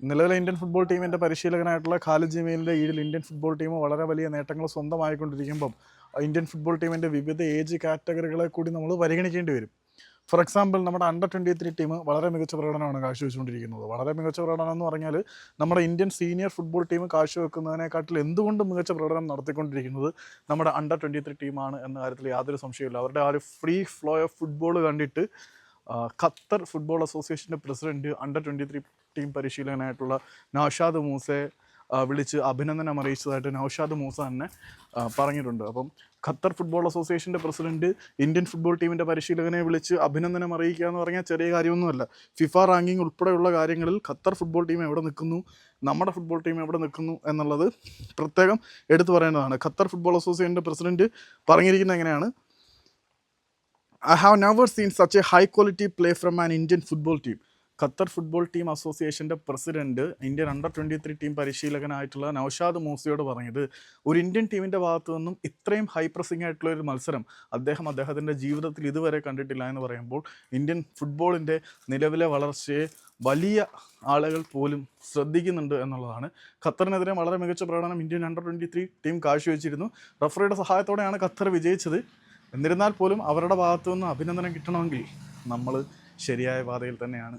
നിലവിലെ Indian football ടീമിന്റെ പരിശീലകനായിട്ടുള്ള ഖാലിദ് ജമീലിന്റെ കീഴിൽ ഇന്ത്യൻ ഫുട്ബോൾ ടീം വളരെ വലിയ നേട്ടങ്ങൾ സ്വന്തമായിക്കൊണ്ടിരിക്കുമ്പം ഇന്ത്യൻ ഫുട്ബോൾ ടീമിന്റെ വിവിധ ഏജ് കാറ്റഗറികളെ കൂടി നമ്മൾ പരിഗണിക്കേണ്ടി വരും. ഫോർ എക്സാമ്പിൾ നമ്മുടെ അണ്ടർ ട്വന്റി ത്രീ ടീം വളരെ മികച്ച പ്രകടനമാണ് കാഴ്ചവെച്ചുകൊണ്ടിരിക്കുന്നത്. വളരെ മികച്ച പ്രകടനം എന്ന് പറഞ്ഞാൽ നമ്മുടെ ഇന്ത്യൻ സീനിയർ ഫുട്ബോൾ ടീം കാഴ്ചവെക്കുന്നതിനെക്കാട്ടിൽ എന്തുകൊണ്ട് മികച്ച പ്രകടനം നടത്തിക്കൊണ്ടിരിക്കുന്നത് നമ്മുടെ അണ്ടർ ട്വന്റി ത്രീ ടീമാണ് എന്ന കാര്യത്തിൽ യാതൊരു സംശയമില്ല അവരുടെ ആ ഒരു ഫ്രീ ഫ്ലോ ഓഫ് ഫുട്ബോൾ കണ്ടിട്ട് ഖത്തർ ഫുട്ബോൾ അസോസിയേഷന്റെ president under twenty three team പരിശീലകനായിട്ടുള്ള Naushad മൂസെ വിളിച്ച് അഭിനന്ദനം അറിയിച്ചതായിട്ട് നൌഷാദ് മൂസ തന്നെ പറഞ്ഞിട്ടുണ്ട്. അപ്പം ഖത്തർ ഫുട്ബോൾ അസോസിയേഷന്റെ പ്രസിഡന്റ് ഇന്ത്യൻ ഫുട്ബോൾ ടീമിന്റെ പരിശീലകനെ വിളിച്ച് അഭിനന്ദനം അറിയിക്കുക എന്ന് പറഞ്ഞാൽ ചെറിയ കാര്യമൊന്നുമല്ല. ഫിഫ റാങ്കിങ് ഉൾപ്പെടെയുള്ള കാര്യങ്ങളിൽ ഖത്തർ ഫുട്ബോൾ ടീം എവിടെ നിൽക്കുന്നു നമ്മുടെ ഫുട്ബോൾ ടീം എവിടെ നിൽക്കുന്നു എന്നുള്ളത് പ്രത്യേകം എടുത്തു പറയേണ്ടതാണ്. ഖത്തർ ഫുട്ബോൾ അസോസിയേഷന്റെ പ്രസിഡന്റ് പറഞ്ഞിരിക്കുന്നത് എങ്ങനെയാണ് I have never seen such a high quality play from an Indian football team Qatar football team അസോസിയേഷന്റെ president Indian under twenty three team പരിശീലകനായിട്ടുള്ള Naushad മൂസിയോട് പറഞ്ഞത് ഒരു ഇന്ത്യൻ ടീമിന്റെ ഭാഗത്തു നിന്നും ഇത്രയും ഹൈ പ്രസിംഗ് ആയിട്ടുള്ള ഒരു മത്സരം അദ്ദേഹം അദ്ദേഹത്തിന്റെ ജീവിതത്തിൽ ഇതുവരെ കണ്ടിട്ടില്ല എന്ന് പറയുമ്പോൾ ഇന്ത്യൻ ഫുട്ബോളിന്റെ നിലവിലെ വളർച്ചയെ വലിയ ആളുകൾ പോലും ശ്രദ്ധിക്കുന്നുണ്ട് എന്നുള്ളതാണ്. ഖത്തറിനെതിരെ വളരെ മികച്ച പ്രകടനം Indian under twenty three team കാഴ്ചവെച്ചിരുന്നു റഫറിയുടെ സഹായത്തോടെയാണ് ഖത്തർ വിജയിച്ചത്. എന്നിരുന്നാൽ പോലും അവരുടെ ഭാഗത്തു നിന്ന് അഭിനന്ദനം കിട്ടണമെങ്കിൽ നമ്മൾ ശരിയായ പാതയിൽ തന്നെയാണ്.